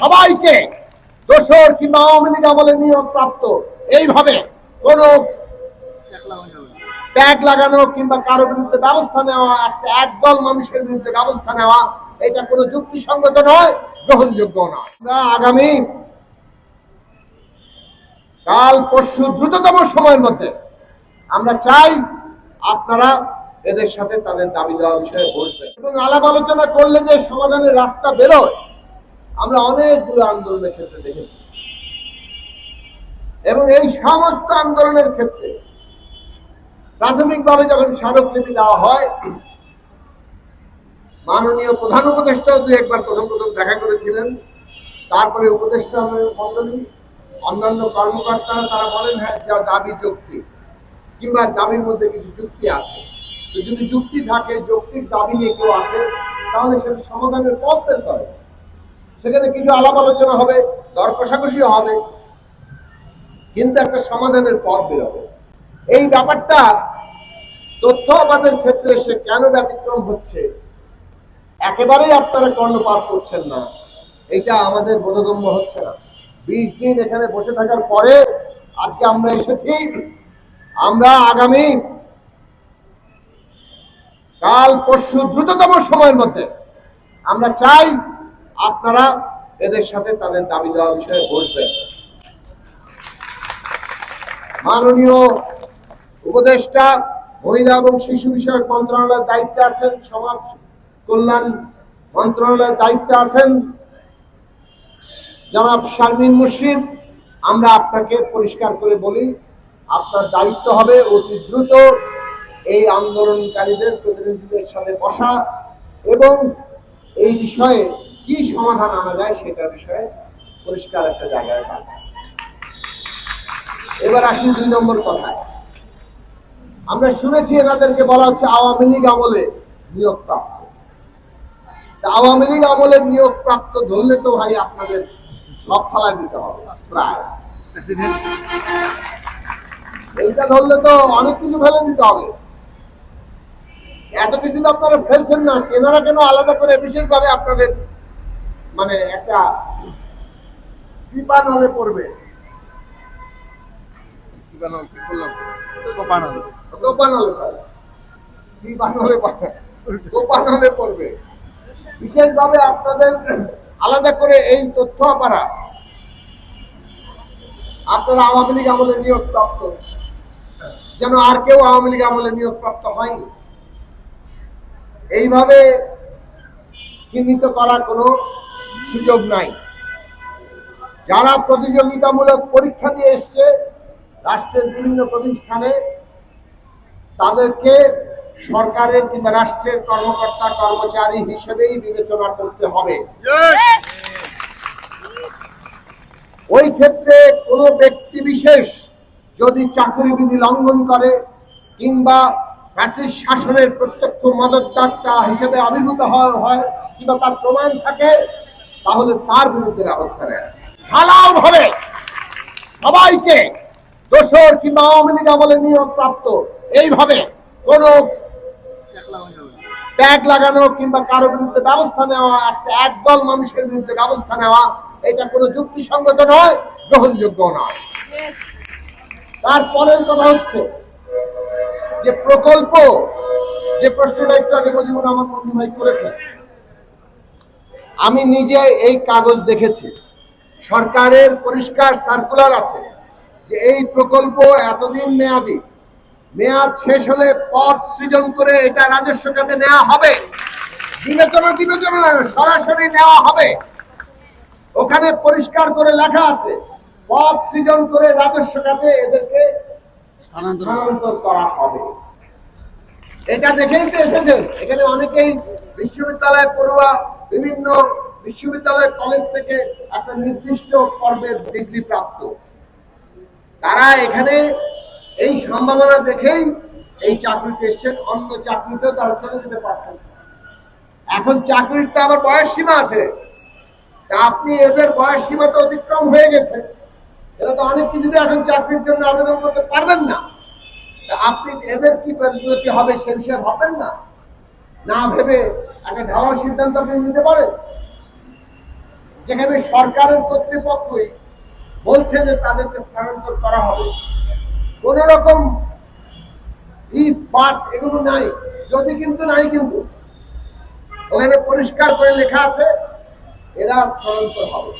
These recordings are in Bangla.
সবাইকে দোসর কিংবা আওয়ামী লীগ আমলে নিয়োগ প্রাপ্ত। এইভাবে কোন ট্যাগ লাগানো কিংবা কারও বিরুদ্ধে ব্যবস্থা নেওয়া একটা একদল মানুষের বিরুদ্ধে ব্যবস্থা নেওয়া, এটা কোনো যুক্তিসঙ্গত নয়, গ্রহণযোগ্য নয়। আমরা আগামী কাল পরশু দ্রুততম সময়ের মধ্যে আমরা চাই আপনারা এদের সাথে তাদের দাবি দেওয়া বিষয়ে বসবেন। এবং আলাপ আলোচনা করলে যে সমাধানের রাস্তা বেরোয় আমরা অনেকগুলো আন্দোলনের ক্ষেত্রে দেখেছি। এবং এই সমস্ত আন্দোলনের ক্ষেত্রে প্রাথমিকভাবে যখন স্মারকলিপি দেওয়া হয়, মাননীয় প্রধান উপদেষ্টাও দু একবার প্রথম প্রথম দেখা করেছিলেন। তারপরে উপদেষ্টা মন্ডলী অন্যান্য কর্মকর্তারা তারা বলেন হ্যাঁ যা দাবি যুক্তি, কিংবা দাবির মধ্যে কিছু যুক্তি আছে। তো যদি যুক্তি থাকে যৌক্তিক দাবি নিয়ে কেউ আসে, তাহলে সেটা সমাধানের পথ বের করে। সেখানে কিছু আলাপ আলোচনা হবে দর কষাকষিও হবে। কিন্তু একটা সমাধানের পথ বেরোবে। এই ব্যাপারটা তথ্য আমাদের ক্ষেত্রে সে কেন ব্যতিক্রম হচ্ছে, একেবারেই আপনারা কর্ণপাত করছেন না। এটা আমাদের বোধগম্য হচ্ছে না। বিশ দিন এখানে বসে থাকার পরে আজকে আমরা এসেছি, আমরা আগামী কাল পরশু দ্রুততম সময়ের মধ্যে আমরা চাই আপনারা এদের সাথে তাদের দাবি দেওয়া বিষয়ে বসবেন। মাননীয় উপদেষ্টা, মহিলা এবং শিশু বিষয়ক মন্ত্রণালয়ের দায়িত্বে আছেন, সমাজ কল্যাণ মন্ত্রণালয়ের দায়িত্বে আছেন জনাব শারমিন মুর্শিদ। আমরা আপনাকে পরিষ্কার করে বলি, আপনার দায়িত্ব হবে অতি দ্রুত এই আন্দোলনকারীদের প্রতিনিধিদের সাথে বসা এবং এই বিষয়ে কি সমাধান আনা যায় সেটা বিষয়ে পরিষ্কার একটা জায়গায় থাকা এবার আসি দুই নম্বর কথায়। আমরা শুনেছি এনাদেরকে বলা হচ্ছে আওয়ামী লীগ আমলে নিয়োগ প্রাপ্ত আওয়ামী লীগ আমলে নিয়োগ প্রাপ্ত ধরলে তো ভাই আপনাদের সব ফালা দিতে হবে, প্রায়। এইটা ধরলে তো অনেক কিছু ফেলে দিতে হবে। এত কিছু আপনারা ফেলছেন না কেনারা কেন আলাদা করে বিশেষভাবে আপনাদের মানে একটা পড়বে। কোপানলে স্যার। কৃপানলে কোপানলে পড়বে। বিশেষভাবে আপনাদের আলাদা করে এই তথ্য পারা আপনারা আওয়ামী লীগ আমলে নিয়োগ প্রাপ্ত যেন আর কেউ আওয়ামী লীগ আমলে নিয়োগ প্রাপ্ত হয়নি এইভাবে চিহ্নিত করার কোনো সুযোগ নাই। যারা প্রতিযোগিতামূলক পরীক্ষা দিয়ে এসছে, রাষ্ট্রের বিভিন্ন প্রতিষ্ঠানে, তাদেরকে সরকারের কিংবা রাষ্ট্রের কর্মকর্তা, কর্মচারী হিসেবেই বিবেচনা করতে হবে। ওই ক্ষেত্রে কোনো ব্যক্তি বিশেষ যদি চাকরি বিধি লঙ্ঘন করে কিংবা ফ্যাসিস্ট শাসনের প্রত্যক্ষ মদতদাতা হিসেবে আবির্ভূত হয় কিংবা তার প্রমাণ থাকে তাহলে তার বিরুদ্ধে ব্যবস্থা নেয় ঢালাও ভাবে সবাইকে দোসর কিংবা আওয়ামী লীগ আমলে নিয়োগ প্রাপ্ত, এইভাবে কোন ট্যাগ লাগানো কিংবা কারও বিরুদ্ধে ব্যবস্থা নেওয়া, একটা একদল মানুষের বিরুদ্ধে ব্যবস্থা নেওয়া, এটা কোনো যুক্তিসঙ্গত নয়, গ্রহণযোগ্য নয়। তারপরের কথা হচ্ছে যে প্রকল্প, যে প্রশ্নটা একটু আগে মজিবুর রহমান বন্ধু ভাই করেছেন আমি নিজে এই কাগজ দেখেছি। সরকারের পরিষ্কার সার্কুলার আছে যে এই প্রকল্প এতদিন মেয়াদি। মেয়াদ শেষ হলে পদ সৃজন করে এটা রাজস্ব খাতে নেওয়া হবে। বিবেচনা বিবেচনা সরাসরি নেওয়া হবে। ওখানে পরিষ্কার করে লেখা আছে পদ সৃজন করে রাজস্ব খাতে এদেরকে স্থানান্তর করা হবে। এটা দেখেই তো এসেছেন। এখানে অনেকেই বিশ্ববিদ্যালয় পড়ুয়া বিভিন্ন বিশ্ববিদ্যালয় কলেজ থেকে একটা নির্দিষ্ট পর্বের ডিগ্রি প্রাপ্ত। তারা এখানে এই সম্ভাবনা দেখেই এই চাকরিতে এসছেন, অন্য চাকরিতেও তারা চলে যেতে পারতেন এখন চাকরির তো আবার বয়স সীমা আছে। তা আপনি এদের বয়স সীমা তো অতিক্রম হয়ে গেছে। এরা তো অনেক কিছুতে এখন চাকরির জন্য আবেদন করতে পারবেন না। আপনি এদের কি পরিণতি হবে সে বিষয়ে ভাববেন না? না ভেবে একটা ঢালাও সিদ্ধান্ত আপনি নিতে পারেন? যেখানে সরকারের কর্তৃপক্ষই বলছে যে তাদেরকে স্থানান্তর করা হবে। কোন রকম ইফ বাট এগুলো নাই। যদি কিন্তু নাই কিন্তু, ওখানে পরিষ্কার করে লেখা আছে, এরা স্থানান্তর হবে।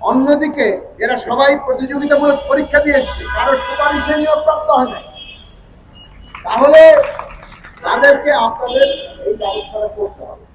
অন্যদিকে এরা সবাই প্রতিযোগিতামূলক পরীক্ষা দিয়ে এসছে। কারও সুপারিশে নিয়োগপ্রাপ্ত হয় নাই। তাহলে তাদেরকে আপনাদের এই ব্যবস্থাটা করতে হবে